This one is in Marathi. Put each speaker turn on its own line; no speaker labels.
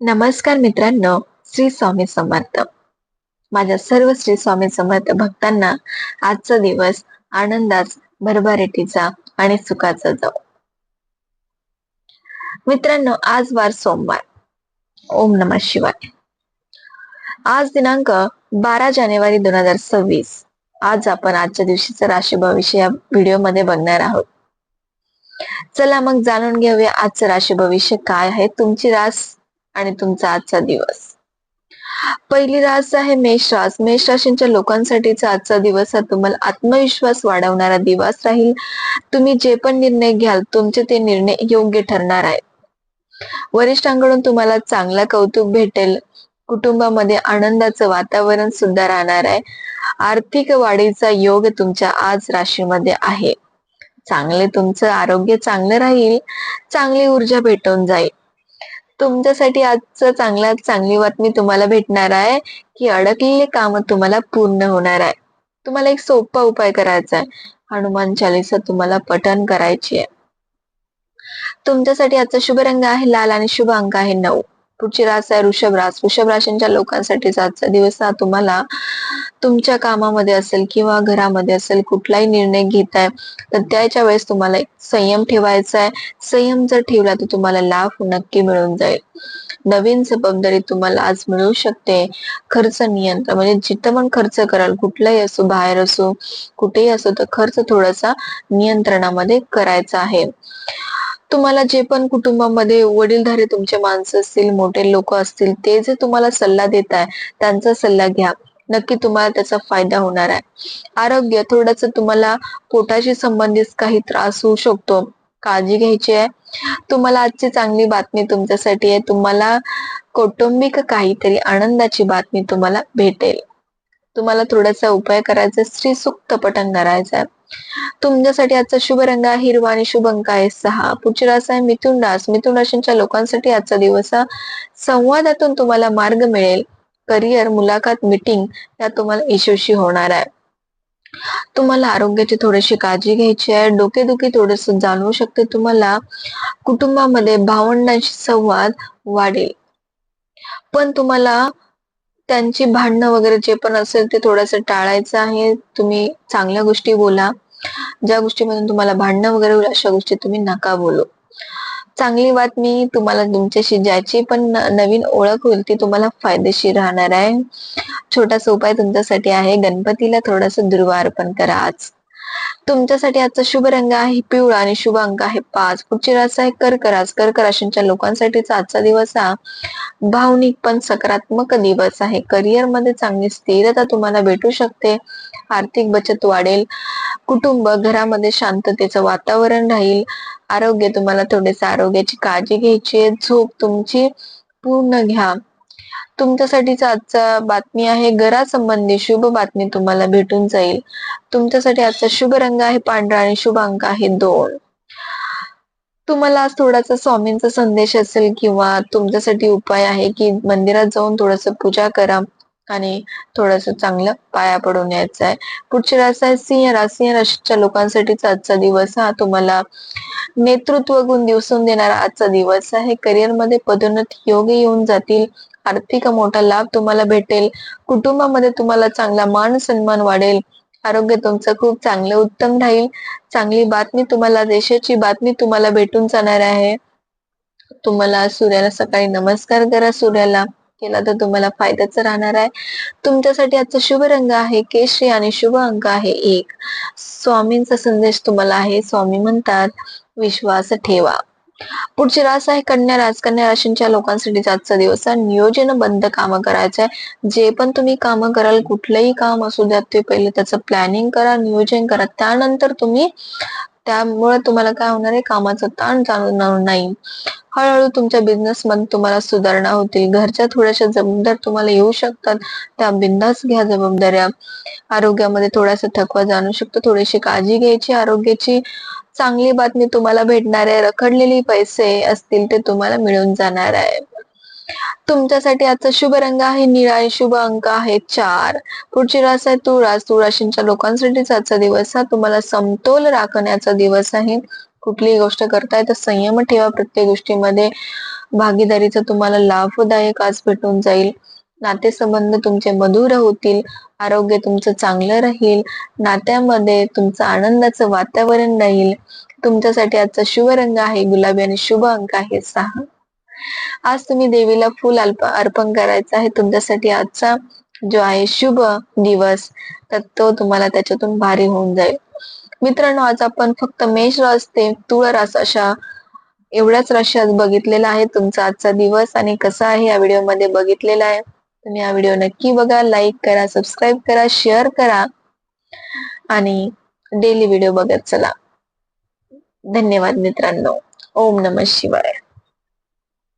नमस्कार मित्रांनो श्री स्वामी समर्थ. माझ्या सर्व श्री स्वामी समर्थ भक्तांना आजचा दिवस आनंदाच भरभराटीचा आणि सुखाचा जाऊ मित्रांनो आज वार सोमवार. ओम नम शिवाय. आज दिनांक बारा जानेवारी दोन हजार सव्वीस. आज आपण आजच्या दिवशीच राशी भविष्य या व्हिडिओमध्ये बघणार आहोत. चला मग जाणून घेऊया आजचं राशी भविष्य काय आहे तुमची रास आणि तुमचा आजचा दिवस. पहिली रास आहे मेष रास. मेष राशींच्या लोकांसाठीचा आजचा दिवस हा तुम्हाला आत्मविश्वास वाढवणारा दिवस राहील. तुम्ही जे पण निर्णय घ्याल तुमचे ते निर्णय योग्य ठरणार आहेत वरिष्ठांकडून तुम्हाला चांगला कौतुक भेटेल. कुटुंबामध्ये आनंदाचं वातावरण सुद्धा राहणार आहे. आर्थिक वाढीचा योग तुमच्या आज राशीमध्ये आहे. चांगले तुमचं आरोग्य चांगलं राहील. चांगली ऊर्जा भेटून जाईल. तुमच्यासाठी आजचं चांगल्यात चांगली बातमी तुम्हाला भेटणार आहे की अडकलेले काम तुम्हाला पूर्ण होणार आहे. तुम्हाला एक सोपा उपाय करायचा आहे. हनुमान चालीसा तुम्हाला पठन करायची आहे. तुमच्यासाठी आजचा शुभ रंग आहे. लाल आणि शुभ अंक आहे नऊ. पुढची रास आहे वृषभ रास. वृषभ राशींच्या लोकांसाठी आजचा दिवस हा तुम्हाला तुमच्या कामामध्ये असेल किंवा घरामध्ये असेल कुठलाही निर्णय घेताय तर त्याच्या वेळेस तुम्हाला एक संयम ठेवायचा आहे. संयम जर ठेवला तर तुम्हाला लाभ नक्की मिळून जाईल. नवीन जबाबदारी तुम्हाला आज मिळू शकते. खर्च नियंत्रण म्हणजे जिथं पण खर्च कराल कुठलाही असो बाहेर असो कुठेही असो तर खर्च थोडासा नियंत्रणामध्ये करायचा आहे. तुम्हाला जे पण कुटुंबामध्ये वडीलधारे तुमचे माणसं असतील मोठे लोक असतील ते जे तुम्हाला सल्ला देत आहे त्यांचा सल्ला घ्या. नक्की तुम्हाला त्याचा फायदा होणार आहे. आरोग्य थोडस तुम्हाला पोटाशी संबंधित काही त्रास होऊ शकतो. काळजी घ्यायची आहे. तुम्हाला आजची चांगली बातमी तुमच्यासाठी आहे. तुम्हाला कौटुंबिक काहीतरी आनंदाची बातमी तुम्हाला भेटेल. तुम्हाला थोडासा उपाय करायचा स्त्री सुक्त पठण करायचं आहे. तुमच्यासाठी आजचा शुभ रंग आहे. हिरवा आणि शुभ अंक आहे. सहा. पुढची रास आहे. मिथुन रास मिथुन राशींच्या लोकांसाठी आजचा दिवस हा संवादातून तुम्हाला मार्ग मिळेल. करिअर मुलाखत मीटिंग या तुम्हाला यशस्वी होणार आहे. तुम्हाला आरोग्याची थोडीशी काळजी घ्यायची आहे. डोकेदुखी थोडस जाणवू शकते. तुम्हाला कुटुंबामध्ये भावंडांशी संवाद वाढेल. पण तुम्हाला त्यांची भांडणं वगैरे जे पण असेल ते थोडस टाळायचं आहे. तुम्ही चांगल्या गोष्टी बोला. ज्या गोष्टीमधून तुम्हाला भांडणं वगैरे होईल अशा गोष्टी तुम्ही नका बोलू. चांगली बातमी तुम्हाला तुमच्याशी ज्याची पण नवीन ओळख होईल ती तुम्हाला फायदेशीर राहणार आहे. छोटासा उपाय तुमच्यासाठी आहे. गणपतीला थोडस दुर्वा अर्पण करा आज. तुमच्यासाठी आजचा शुभ रंग आहे पिवळा आणि शुभ अंक आहे. पाच. पुढची रास आहे कर्क रास कर्क राशींच्या लोकांसाठीचा आजचा दिवस हा भावनिक पण सकारात्मक दिवस आहे. करिअरमध्ये चांगली स्थिरता तुम्हाला भेटू शकते. आर्थिक बचत वाढेल. कुटुंब घरामध्ये शांततेचं वातावरण राहील. आरोग्य तुम्हाला थोडेसे आरोग्याची काळजी घ्यायची आहे. झोप तुमची पूर्ण घ्या. तुमच्यासाठीचा आजचा बातमी आहे घरासंबंधी शुभ बातमी तुम्हाला भेटून जाईल. तुमच्यासाठी आजचा शुभ रंग आहे पांढरा आणि शुभ अंक आहे दोन. तुम्हाला आज थोडासा स्वामींचा संदेश असेल किंवा तुमच्यासाठी उपाय आहे की मंदिरात जाऊन थोडस पूजा करा. आणि थोडस चांगलं पाया पडून यायचं आहे पुढची रास आहे सिंह रास सिंह राशीच्या लोकांसाठीचा आजचा दिवस हा. तुम्हाला नेतृत्व गुण दिवसून देणारा आजचा दिवस आहे. करिअरमध्ये पदोन्नत पदोन्नती योग येऊन जातील. आर्थिक मोठा लाभ तुम्हाला भेटेल. कुटुंबामध्ये तुम्हाला चांगला मान सन्मान वाढेल. आरोग्य तुमचं खूप चांगलं उत्तम राहील. चांगली बातमी तुम्हाला देशाची बातमी तुम्हाला भेटून जाणार आहे. तुम्हाला सूर्याला सकाळी नमस्कार करा सूर्याला. केला तर तुम्हाला फायद्याचं राहणार आहे. तुमच्यासाठी आजचा शुभ रंग आहे केशरी आणि शुभ अंक आहे एक. स्वामींचा संदेश तुम्हाला आहे स्वामी म्हणतात विश्वास ठेवा. पुढची रास आहे कन्या राज कन्या राशींच्या लोकांसाठी आजचा दिवस. नियोजनबद्ध कामं करायचं आहे. जे पण तुम्ही कामं कराल कुठलंही काम असू द्या ते पहिले त्याचं प्लॅनिंग करा नियोजन करा. त्यानंतर तुम्ही त्यामुळे तुम्हाला काय होणार आहे? कामाचा ताण जाणवणार नाही. हळूहळू तुमच्या बिझनेस मध्ये तुम्हाला सुधारणा होतील घरच्या थोड्याशा जबाबदार तुम्हाला येऊ शकतात. त्या बिंदास घ्या जबाबदाऱ्या. आरोग्यामध्ये थोडासा थकवा जाणू शकतो. थोडीशी काळजी घ्यायची. आरोग्याची चांगली बातमी तुम्हाला भेटणार आहे. रखडलेले पैसे असतील ते तुम्हाला मिळून जाणार आहे. तुमच्यासाठी आजचा शुभ रंग आहे निळा आणि शुभ अंक आहे चार. पुढची रास आहे तुळस तुळशींच्या लोकांसाठीच आजचा दिवस हा. तुम्हाला समतोल राखण्याचा दिवस आहे. कुठलीही गोष्ट करताय तर संयम ठेवा प्रत्येक गोष्टीमध्ये. भागीदारीचा तुम्हाला लाभदायक आज भेटून जाईल. नातेसंबंध तुमचे मधुर होतील. आरोग्य तुमचं चांगलं राहील. नात्यामध्ये तुमचं आनंदाचं वातावरण राहील. तुमच्यासाठी आजचा शुभ रंग आहे. गुलाबी आणि शुभ अंक आहे सहा. आज तुम्ही देवीला फुल अर्पण करायचं आहे. तुमच्यासाठी आजचा जो आहे शुभ दिवस तर तो तुम्हाला त्याच्यातून भारी होऊन जाईल. मित्रांनो आज आपण फक्त मेष रस ते तुळ रस अशा एवढ्याच राशी आज बघितलेला आहे तुमचा आजचा दिवस आणि कसा आहे या व्हिडिओमध्ये बघितलेला आहे. तुम्ही हा व्हिडिओ नक्की बघा लाईक करा सबस्क्राईब करा शेअर करा आणि डेली व्हिडिओ बघत चला. धन्यवाद मित्रांनो. ओम नम शिवाय.